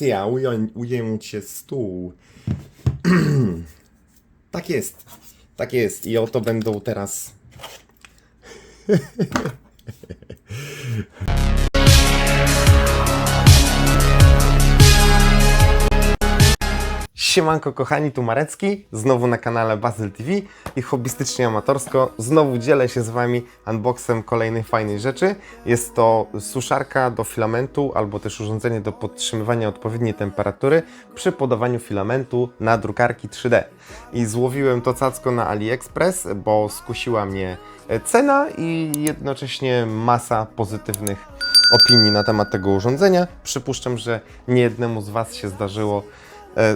Akcja, uję, ujęcie stół. tak jest. Tak jest. I oto będą teraz. Siemanko kochani, tu Marecki, znowu na kanale Bazyl TV i hobbystycznie amatorsko. Znowu dzielę się z Wami unboxem kolejnej fajnej rzeczy. Jest to suszarka do filamentu albo też urządzenie do podtrzymywania odpowiedniej temperatury przy podawaniu filamentu na drukarki 3D. I złowiłem to cacko na AliExpress, bo skusiła mnie e, cena i jednocześnie masa pozytywnych opinii na temat tego urządzenia. Przypuszczam, że niejednemu z Was się zdarzyło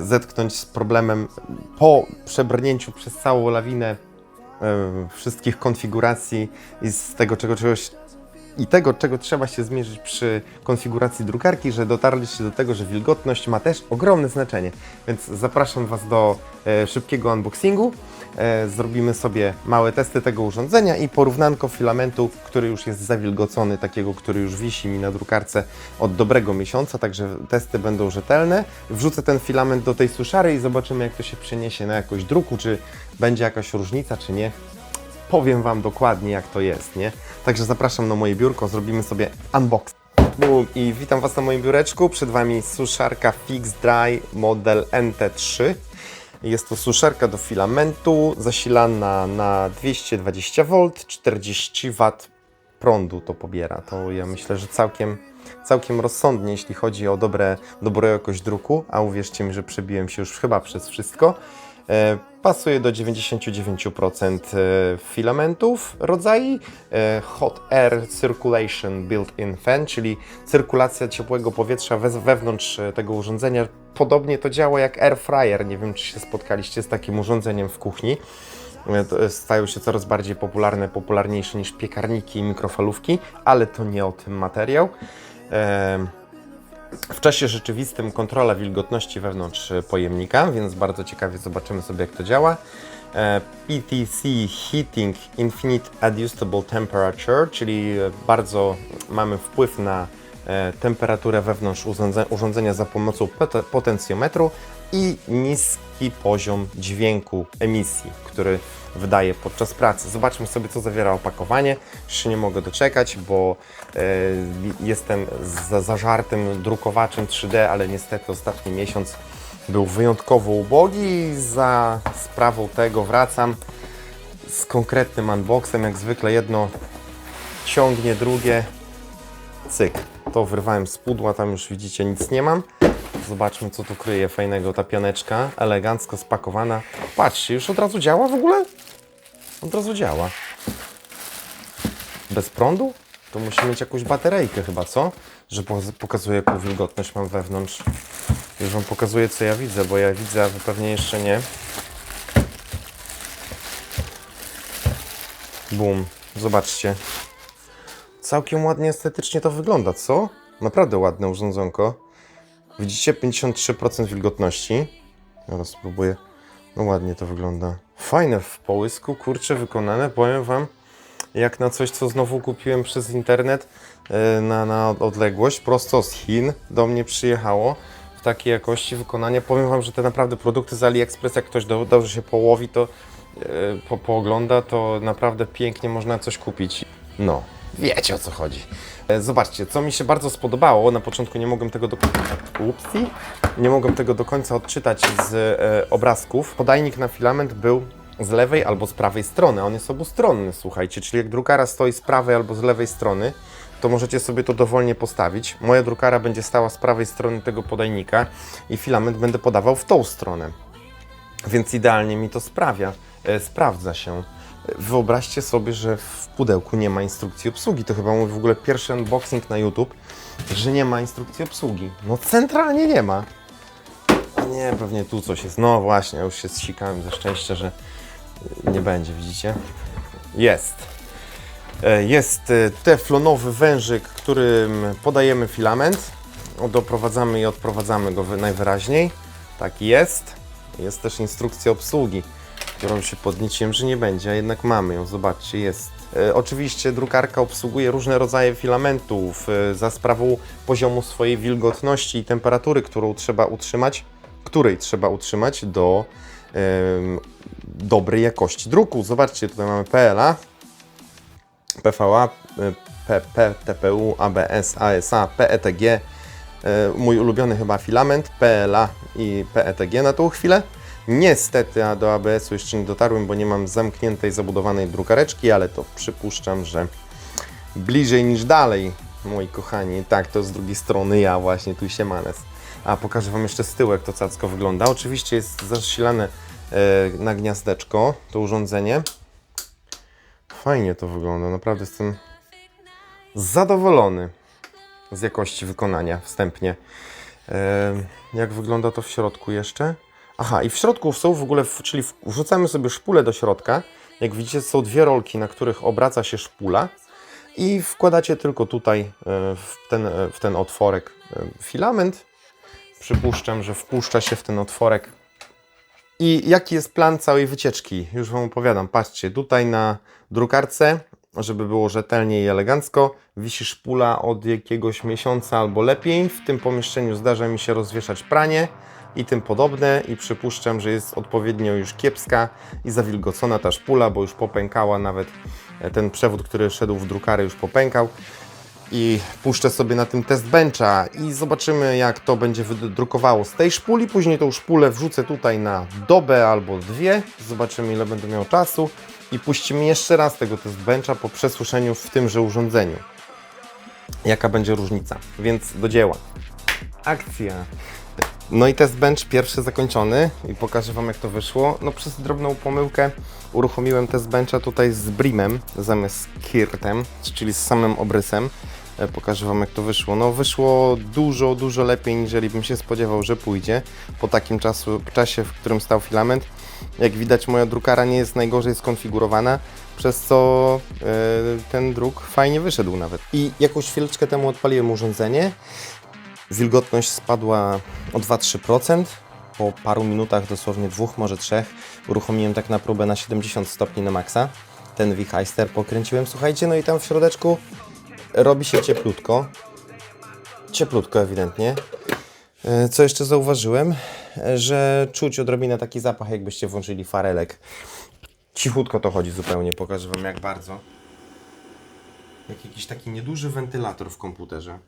zetknąć z problemem po przebrnięciu przez całą lawinę e, wszystkich konfiguracji i z tego czego czegoś i tego, czego trzeba się zmierzyć przy konfiguracji drukarki, że dotarliście do tego, że wilgotność ma też ogromne znaczenie. Więc zapraszam Was do e, szybkiego unboxingu. E, zrobimy sobie małe testy tego urządzenia i porównanko filamentu, który już jest zawilgocony, takiego, który już wisi mi na drukarce od dobrego miesiąca, także testy będą rzetelne. Wrzucę ten filament do tej suszary i zobaczymy, jak to się przeniesie na jakość druku, czy będzie jakaś różnica, czy nie powiem Wam dokładnie jak to jest, nie? Także zapraszam na moje biurko, zrobimy sobie unboxing. Boom. I witam Was na moim biureczku. Przed Wami suszarka Fix Dry model NT3. Jest to suszarka do filamentu, zasilana na 220V, 40 W prądu to pobiera. To ja myślę, że całkiem, całkiem rozsądnie, jeśli chodzi o dobre, dobrą jakość druku, a uwierzcie mi, że przebiłem się już chyba przez wszystko. E, pasuje do 99% e, filamentów rodzaju e, Hot Air Circulation Built-in Fan, czyli cyrkulacja ciepłego powietrza we, wewnątrz e, tego urządzenia. Podobnie to działa jak air fryer. Nie wiem, czy się spotkaliście z takim urządzeniem w kuchni. Stają się coraz bardziej popularne, popularniejsze niż piekarniki i mikrofalówki, ale to nie o tym materiał. E, w czasie rzeczywistym kontrola wilgotności wewnątrz e, pojemnika, więc bardzo ciekawie zobaczymy sobie jak to działa. E, PTC Heating Infinite Adjustable Temperature, czyli e, bardzo mamy wpływ na temperaturę wewnątrz urządze- urządzenia za pomocą pot- potencjometru i niski poziom dźwięku emisji, który wydaje podczas pracy. Zobaczmy sobie, co zawiera opakowanie. Się nie mogę doczekać, bo e, jestem za zażartym drukowaczem 3D, ale niestety ostatni miesiąc był wyjątkowo ubogi i za sprawą tego wracam z konkretnym unboxem. Jak zwykle jedno ciągnie drugie. Cyk. To wyrwałem z pudła, tam już widzicie nic nie mam. Zobaczmy co tu kryje fajnego ta pianeczka, elegancko spakowana. Patrzcie, już od razu działa w ogóle? Od razu działa. Bez prądu? To musi mieć jakąś baterejkę chyba, co? Że po- pokazuje jaką wilgotność mam wewnątrz. Już Wam pokazuję co ja widzę, bo ja widzę, a Wy pewnie jeszcze nie. Bum. Zobaczcie. Całkiem ładnie estetycznie to wygląda, co? Naprawdę ładne urządzonko. Widzicie 53% wilgotności. Teraz spróbuję. No ładnie to wygląda. Fajne w połysku, kurcze wykonane. Powiem Wam, jak na coś, co znowu kupiłem przez internet e, na, na odległość, prosto z Chin do mnie przyjechało w takiej jakości wykonania. Powiem Wam, że te naprawdę produkty z AliExpress, jak ktoś do, dobrze się połowi, to e, po, poogląda, to naprawdę pięknie można coś kupić. No, wiecie o co chodzi. E, Zobaczcie, co mi się bardzo spodobało, na początku nie mogłem tego do Upsi. Nie mogłem tego do końca odczytać z e, obrazków. Podajnik na filament był z lewej albo z prawej strony. On jest obustronny, słuchajcie, czyli jak drukara stoi z prawej albo z lewej strony, to możecie sobie to dowolnie postawić. Moja drukara będzie stała z prawej strony tego podajnika i filament będę podawał w tą stronę. Więc idealnie mi to sprawia, e, sprawdza się. Wyobraźcie sobie, że w pudełku nie ma instrukcji obsługi. To chyba mój w ogóle pierwszy unboxing na YouTube, że nie ma instrukcji obsługi. No centralnie nie ma. Nie, pewnie tu coś jest. No właśnie, już się zsikałem ze szczęścia, że y, nie będzie, widzicie? Jest. E, Jest e, teflonowy wężyk, którym podajemy filament. Doprowadzamy i odprowadzamy go wy- najwyraźniej. Tak jest. Jest też instrukcja obsługi, którą się podnieciłem, że nie będzie, a jednak mamy ją. Zobaczcie, jest E, Oczywiście drukarka obsługuje różne rodzaje filamentów e, za sprawą poziomu swojej wilgotności i temperatury, którą trzeba utrzymać, której trzeba utrzymać do dobrej jakości druku. Zobaczcie, tutaj mamy PLA, PVA, PP, TPU, ABS, ASA, PETG. Mój ulubiony chyba filament, PLA i PETG na tą chwilę. Niestety a do ABS-u jeszcze nie dotarłem, bo nie mam zamkniętej, zabudowanej drukareczki, ale to przypuszczam, że bliżej niż dalej, moi kochani. Tak, to z drugiej strony ja właśnie, tu się manes. A pokażę Wam jeszcze z tyłu, jak to cacko wygląda. Oczywiście jest zasilane e, na gniazdeczko, to urządzenie. Fajnie to wygląda, naprawdę jestem zadowolony z jakości wykonania wstępnie. E, jak wygląda to w środku jeszcze? Aha, i w środku są w ogóle, czyli wrzucamy sobie szpulę do środka. Jak widzicie, są dwie rolki, na których obraca się szpula i wkładacie tylko tutaj e, w ten, e, w ten otworek e, filament. Przypuszczam, że wpuszcza się w ten otworek i jaki jest plan całej wycieczki? Już Wam opowiadam. Patrzcie, tutaj na drukarce, żeby było rzetelnie i elegancko, wisi szpula od jakiegoś miesiąca albo lepiej. W tym pomieszczeniu zdarza mi się rozwieszać pranie i tym podobne i przypuszczam, że jest odpowiednio już kiepska i zawilgocona ta szpula, bo już popękała nawet e, ten przewód, który szedł w drukarę już popękał i puszczę sobie na tym test bencha i zobaczymy jak to będzie wydrukowało z tej szpuli. Później tą szpulę wrzucę tutaj na dobę albo dwie. Zobaczymy ile będę miał czasu i puścimy jeszcze raz tego test bencha po przesłyszeniu w tymże urządzeniu. Jaka będzie różnica? Więc do dzieła. Akcja. No i test bench pierwszy zakończony i pokażę Wam jak to wyszło. No przez drobną pomyłkę uruchomiłem test bencha tutaj z brimem zamiast z kirtem, czyli z samym obrysem. E, Pokażę Wam jak to wyszło. No wyszło dużo, dużo lepiej niż bym się spodziewał, że pójdzie po takim czasu, czasie, w którym stał filament. Jak widać moja drukara nie jest najgorzej skonfigurowana, przez co e, ten druk fajnie wyszedł nawet. I jakąś chwileczkę temu odpaliłem urządzenie. Wilgotność spadła o 2-3%. Po paru minutach, dosłownie dwóch, może trzech, uruchomiłem tak na próbę na 70 stopni na maksa. Ten Wicheister pokręciłem, słuchajcie, no i tam w środeczku robi się cieplutko. Cieplutko ewidentnie. E, Co jeszcze zauważyłem? E, Że czuć odrobinę taki zapach, jakbyście włączyli farelek. Cichutko to chodzi zupełnie, pokażę Wam jak bardzo. Jak jakiś taki nieduży wentylator w komputerze.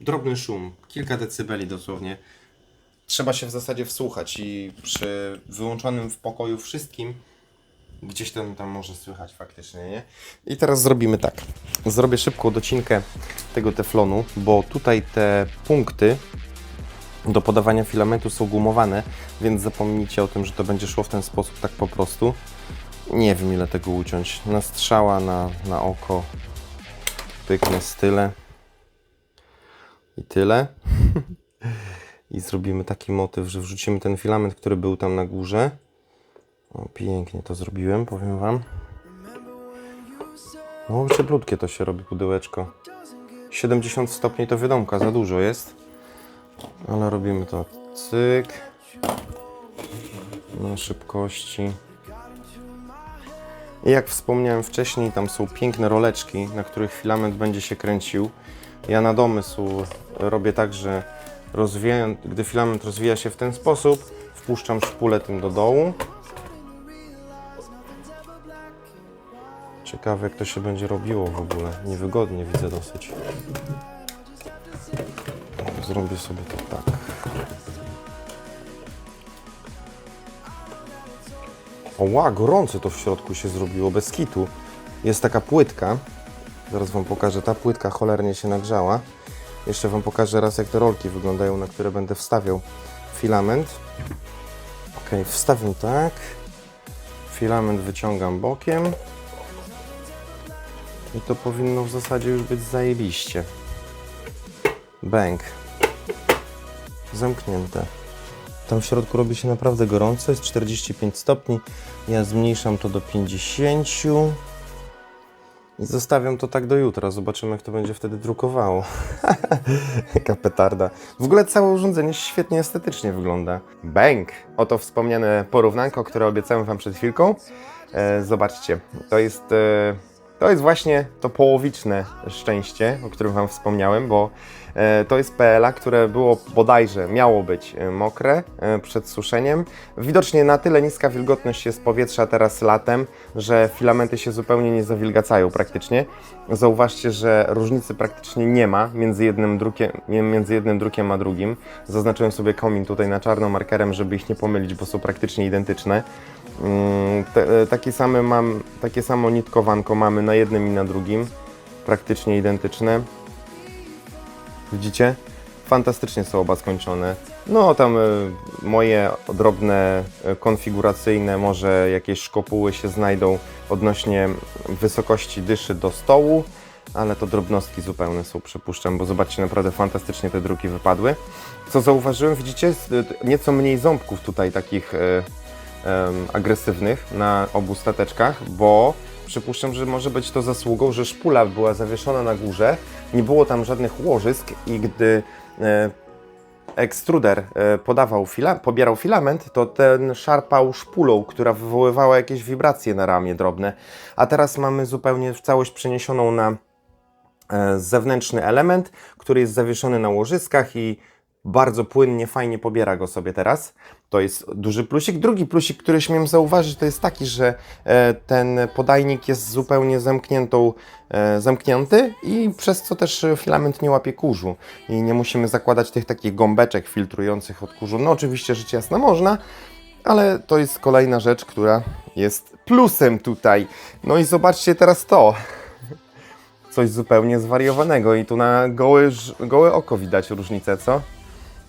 Drobny szum, kilka decybeli dosłownie. Trzeba się w zasadzie wsłuchać i przy wyłączonym w pokoju wszystkim gdzieś tam, tam może słychać faktycznie, nie? I teraz zrobimy tak. Zrobię szybką docinkę tego teflonu, bo tutaj te punkty do podawania filamentu są gumowane, więc zapomnijcie o tym, że to będzie szło w ten sposób tak po prostu. Nie wiem ile tego uciąć. Na strzała, na, na oko. Pyknę style. I tyle. I zrobimy taki motyw, że wrzucimy ten filament, który był tam na górze. O, pięknie to zrobiłem, powiem Wam. No, cieplutkie to się robi pudełeczko. 70 stopni to wiadomka, za dużo jest. Ale robimy to cyk. Na szybkości. I jak wspomniałem wcześniej, tam są piękne roleczki, na których filament będzie się kręcił. Ja na domysł robię tak, że rozwijając, gdy filament rozwija się w ten sposób, wpuszczam szpulę tym do dołu. Ciekawe jak to się będzie robiło w ogóle. Niewygodnie widzę dosyć. Zrobię sobie to tak. O ła, gorąco to w środku się zrobiło, bez kitu. Jest taka płytka. Zaraz Wam pokażę. Ta płytka cholernie się nagrzała. Jeszcze Wam pokażę raz, jak te rolki wyglądają, na które będę wstawiał filament. Ok, wstawiam tak. Filament wyciągam bokiem. I to powinno w zasadzie już być zajebiście. Bęk. Zamknięte. Tam w środku robi się naprawdę gorąco, jest 45 stopni. Ja zmniejszam to do 50. Zostawiam to tak do jutra. Zobaczymy, jak to będzie wtedy drukowało. Jaka petarda. W ogóle całe urządzenie świetnie estetycznie wygląda. Bęk! Oto wspomniane porównanko, które obiecałem Wam przed chwilką. E, zobaczcie, to jest e, To jest właśnie to połowiczne szczęście, o którym Wam wspomniałem, bo e, to jest PLA, które było bodajże, miało być e, mokre e, przed suszeniem. Widocznie na tyle niska wilgotność jest powietrza teraz latem, że filamenty się zupełnie nie zawilgacają praktycznie. Zauważcie, że różnicy praktycznie nie ma między jednym drukiem, między jednym drukiem a drugim. Zaznaczyłem sobie komin tutaj na czarno markerem, żeby ich nie pomylić, bo są praktycznie identyczne. Mm, te, e, takie, same mam, takie samo nitkowanko mamy na jednym i na drugim, praktycznie identyczne. Widzicie? Fantastycznie są oba skończone. No tam e, moje drobne e, konfiguracyjne, może jakieś szkopuły się znajdą odnośnie wysokości dyszy do stołu, ale to drobnostki zupełne są, przypuszczam, bo zobaczcie, naprawdę fantastycznie te druki wypadły. Co zauważyłem, widzicie, nieco mniej ząbków tutaj takich agresywnych na obu stateczkach, bo przypuszczam, że może być to zasługą, że szpula była zawieszona na górze, nie było tam żadnych łożysk i gdy e, ekstruder e, podawał fila, pobierał filament, to ten szarpał szpulą, która wywoływała jakieś wibracje na ramię drobne, a teraz mamy zupełnie całość przeniesioną na e, zewnętrzny element, który jest zawieszony na łożyskach i bardzo płynnie, fajnie pobiera go sobie teraz. To jest duży plusik. Drugi plusik, który śmiem zauważyć, to jest taki, że e, ten podajnik jest zupełnie zamkniętą, e, zamknięty i przez co też filament nie łapie kurzu i nie musimy zakładać tych takich gąbeczek filtrujących od kurzu. No oczywiście rzecz jasna można, ale to jest kolejna rzecz, która jest plusem tutaj. No i zobaczcie teraz to coś zupełnie zwariowanego i tu na gołe, ż- gołe oko widać różnicę, co?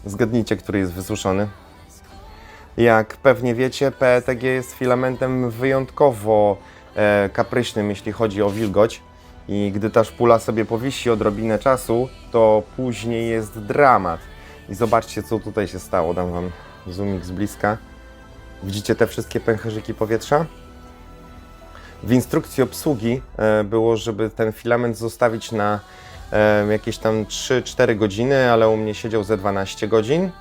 Zgadnijcie, który jest wysuszony. Jak pewnie wiecie, PETG jest filamentem wyjątkowo e, kapryśnym, jeśli chodzi o wilgoć. I gdy ta szpula sobie powisi odrobinę czasu, to później jest dramat. I zobaczcie, co tutaj się stało. Dam Wam zoomik z bliska. Widzicie te wszystkie pęcherzyki powietrza? W instrukcji obsługi e, było, żeby ten filament zostawić na jakieś tam 3-4 godziny, ale u mnie siedział ze 12 godzin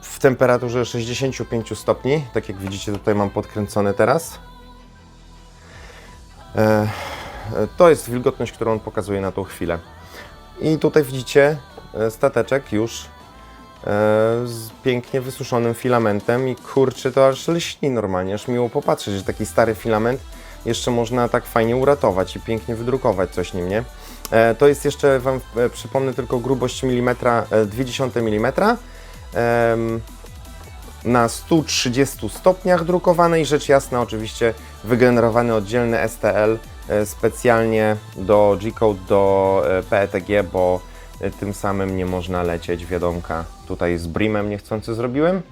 w temperaturze 65 stopni, tak jak widzicie tutaj mam podkręcone teraz. E, e, To jest wilgotność, którą on pokazuje na tą chwilę. I tutaj widzicie e, stateczek już z pięknie wysuszonym filamentem i kurczę, to aż lśni normalnie, aż miło popatrzeć, że taki stary filament jeszcze można tak fajnie uratować i pięknie wydrukować coś nim, nie? E, To jest jeszcze, Wam e, przypomnę, tylko grubość milimetra, e, 0,2 mm em, na 130 stopniach drukowane i rzecz jasna oczywiście wygenerowany oddzielny STL e, specjalnie do G-Code, do e, PETG, bo e, tym samym nie można lecieć wiadomka. Tutaj z brimem niechcący zrobiłem,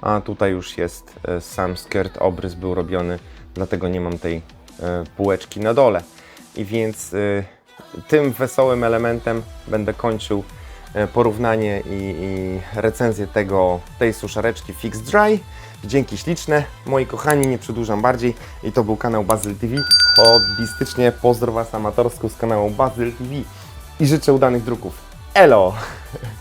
a tutaj już jest e, sam skirt, obrys był robiony, dlatego nie mam tej e, półeczki na dole. I więc e, tym wesołym elementem będę kończył e, porównanie i, i recenzję tego, tej suszareczki Fix Dry. Dzięki śliczne, moi kochani, nie przedłużam bardziej. I to był kanał Bazyl TV. Hobbystycznie pozdro Was amatorsko z kanału Bazyl TV i życzę udanych druków. Elo!